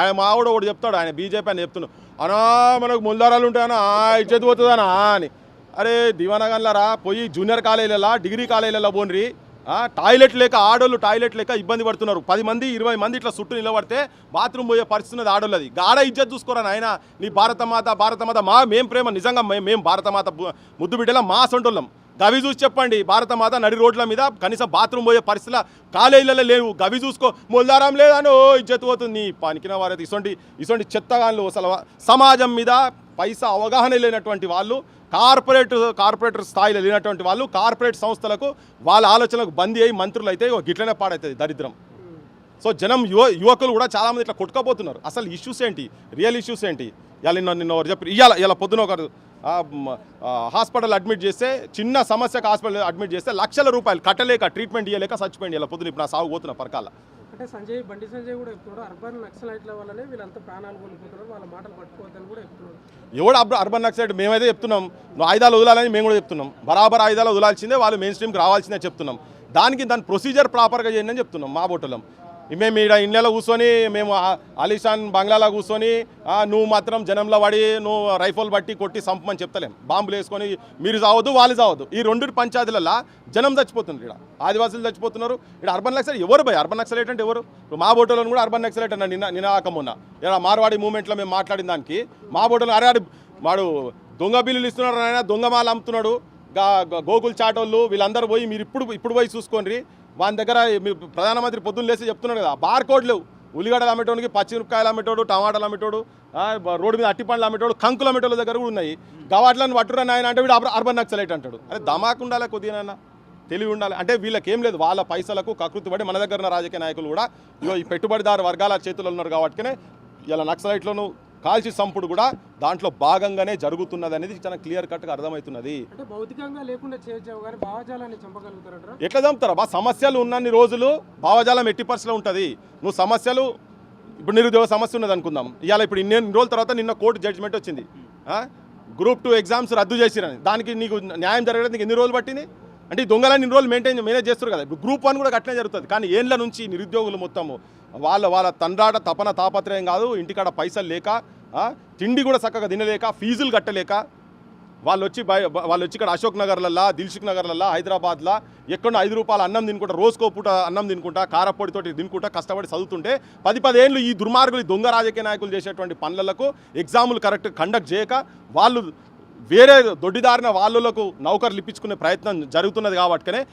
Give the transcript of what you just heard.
ఆయన ఆవిడ ఒకటి చెప్తాడు ఆయన బీజేపీ అని చెప్తున్నాడు అనా మనకు ముల్దారాలు ఉంటాయనా ఇచ్చేది పోతుందనా అని. అరే దివానగన్లరా పోయి జూనియర్ కాలేజీలలో డిగ్రీ కాలేజీలలో పోన్రి టాయిలెట్ లేక ఆడోళ్ళు టాయిలెట్ లేక ఇబ్బంది పడుతున్నారు. పది మంది ఇరవై మంది ఇట్లా చుట్టూ నిలబడితే బాత్రూమ్ పోయే పరిస్థితి ఉన్నది ఆడోళ్ళది. గాడ ఇజ్జత్ చూసుకోరా నాయన నీ భారతమాత భారతమాత మా మేం ప్రేమ నిజంగా మేము భారతమాత ముద్దు బిడ్డలా మా సొంటోళ్ళం. గవి చూసి చెప్పండి. భారత మాత నడి రోడ్ల మీద కనీసం బాత్రూమ్ పోయే పరిస్థితుల కాలేజీలలో లేవు. గవి చూసుకో. మొల్దారం లేదని ఓ ఇజ్జత్ పోతుంది. నీ పనికిన వారైతే ఇసొంటి ఇసొంటి చెత్తగాన్లు అసలు సమాజం మీద పైసా అవగాహన లేనటువంటి వాళ్ళు కార్పొరేట్ కార్పొరేటర్ స్థాయిలో లేనటువంటి వాళ్ళు కార్పొరేట్ సంస్థలకు వాళ్ళ ఆలోచనలకు బందీ అయ్యి మంత్రులు అయితే గిట్లనే పాడవుతుంది దరిద్రం. సో జనం యువ యువకులు కూడా చాలామంది ఇట్లా కొట్టుకోపోతున్నారు. అసలు ఇష్యూస్ ఏంటి? రియల్ ఇష్యూస్ ఏంటి? ఇవాళ నిన్న నిన్న ఒకరు చెప్పి ఇవాళ ఇలా పొద్దున ఒకరు హాస్పిటల్ అడ్మిట్ చేస్తే చిన్న సమస్యకు హాస్పిటల్ అడ్మిట్ చేస్తే లక్షల రూపాయలు కట్టలేక ట్రీట్మెంట్ ఇవ్వలేక చచ్చిపోయింది ఇలా పొద్దున. ఇప్పుడు నా సాగు పోతున్న పరకాల. అంటే సంజయ్ బండి సంజయ్ కూడా చెప్తున్నాడు అర్బన్ నక్సలైట్ల వల్లనే వీళ్ళంతా ప్రాణాలు కోల్పోతున్నారు. వాళ్ళ మాటలు పట్టుకోవద్దని కూడా ఎవడు అర్బ అర్బన్ నక్సలైట్ మేమైతే చెప్తున్నాం. నువ్వు ఆయుధాలు వదలాలని మేము కూడా చెప్తున్నాం. బరాబర్ ఆయుధాలు వదలాల్సిందే వాళ్ళు మెయిన్ స్ట్రీమ్కి రావాల్సిందే చెప్తున్నాం. దానికి దాని ప్రొసీజర్ ప్రాపర్గా చేయండి అని చెప్తున్నాం మా బోటలం మేము ఈడ ఇండ్లలో కూర్చొని మేము అలీషాన్ బంగ్లాలో కూర్చొని నువ్వు మాత్రం జనంలో పడి నువ్వు రైఫల్ బట్టి కొట్టి సంపమని చెప్తలేం. బాంబులు వేసుకొని మీరు చావద్దు వాళ్ళు చావద్దు. ఈ రెండు పంచాయతీలలో జనం చచ్చిపోతుంది ఇక్కడ ఆదివాసులు చచ్చిపోతున్నారు. ఇక్కడ అర్బన్ నక్సల్ ఎవరు భయ? అర్బన్ నక్సలైట్ అంటే ఎవరు? మా బోటోలో కూడా అర్బన్ నక్సలైట్ అన్న నిన్న నినాకమున్న ఇక్కడ మార్వాడి మూమెంట్లో మేము మాట్లాడిన దానికి మా బోటోలో అరే వాడు దొంగ బిల్లులు ఇస్తున్నాడు ఆయన దొంగ మాలు అమ్ముతున్నాడు. గా- గోకుల్ చాటోళ్ళు వీళ్ళందరూ పోయి మీరు ఇప్పుడు ఇప్పుడు పోయి చూసుకోండి. వాని దగ్గర ప్రధానమంత్రి పొద్దున్న లేసి చెప్తున్నాడు కదా బార్ కోడ్ లేవు. ఉల్లిగడ్డలు అమ్మేటోడికి పచ్చిమిరపకాయలు అమ్మేటోడు టమాటాలు అమ్మేటోడు రోడ్డు మీద అట్టి పండ్లు అమ్మేటోడు కంకులు అమ్మేటోళ్ళ దగ్గర కూడా ఉన్నాయి. గవాట్లను పట్టురని ఆయన అంటే వీడు అర్బన్ నక్సలైట్ అంటాడు. అరే దమాకు ఉండాలి కొద్దిగా తెలివి ఉండాలి. అంటే వీళ్ళకి ఏం లేదు. వాళ్ళ పైసలకు కకృతి పడి మన దగ్గర ఉన్న రాజకీయ నాయకులు కూడా ఇగో ఈ పెట్టుబడిదారు వర్గాల చేతుల్లో ఉన్నారు కాబట్టినే ఇలా నక్సలైట్లను కాల్చి సంపుడు కూడా దాంట్లో భాగంగానే జరుగుతున్నది అనేది చాలా క్లియర్ కట్గా అర్థమవుతున్నది. ఎట్లా చంపుతారా? బా సమస్యలు ఉన్నన్ని రోజులు భావజాలం ఎట్టి పరిస్థితిలో ఉంటుంది. నువ్వు సమస్యలు ఇప్పుడు నిరుద్యోగ సమస్య ఉన్నది అనుకుందాం. ఇవాళ ఇప్పుడు ఇన్ని రోజుల తర్వాత నిన్న కోర్టు జడ్జిమెంట్ వచ్చింది? గ్రూప్ టూ ఎగ్జామ్స్ రద్దు చేసిరని దానికి నీకు న్యాయం జరగడానికి నీకు ఎన్ని రోజులు పట్టింది? అంటే ఈ దొంగలని ఇన్ని రోజులు మెయింటైన్ మేనేజ్ చేస్తారు కదా. ఇప్పుడు గ్రూప్ వన్ కూడా అట్లనే జరుగుతుంది. కానీ ఏళ్ళ నుంచి నిరుద్యోగులు మొత్తము వాళ్ళ వాళ్ళ తండ్రాట తపన తాపత్రయం కాదు ఇంటికాడ పైసలు లేక తిండి కూడా చక్కగా తినలేక ఫీజులు కట్టలేక వాళ్ళు వచ్చి వాళ్ళు వచ్చి ఇక్కడ అశోక్ నగర్లల్లా దిల్సుఖ్ నగర్లల్లా హైదరాబాద్లా ఎక్కడో ఐదు రూపాయల అన్నం తినుకుంటా రోజుకో పూట అన్నం తినుకుంటా కారపొడితోటి తినుకుంటా కష్టపడి చదువుతుంటే పది పదేళ్ళు ఈ దుర్మార్గులు దొంగ రాజకీయ నాయకులు చేసేటువంటి పనులకు ఎగ్జాములు కరెక్ట్ కండక్ట్ చేయక వాళ్ళు వేరే దొడ్డిదారిన వాళ్ళకు నౌకర్లు ఇప్పించుకునే ప్రయత్నం జరుగుతున్నది కాబట్టినే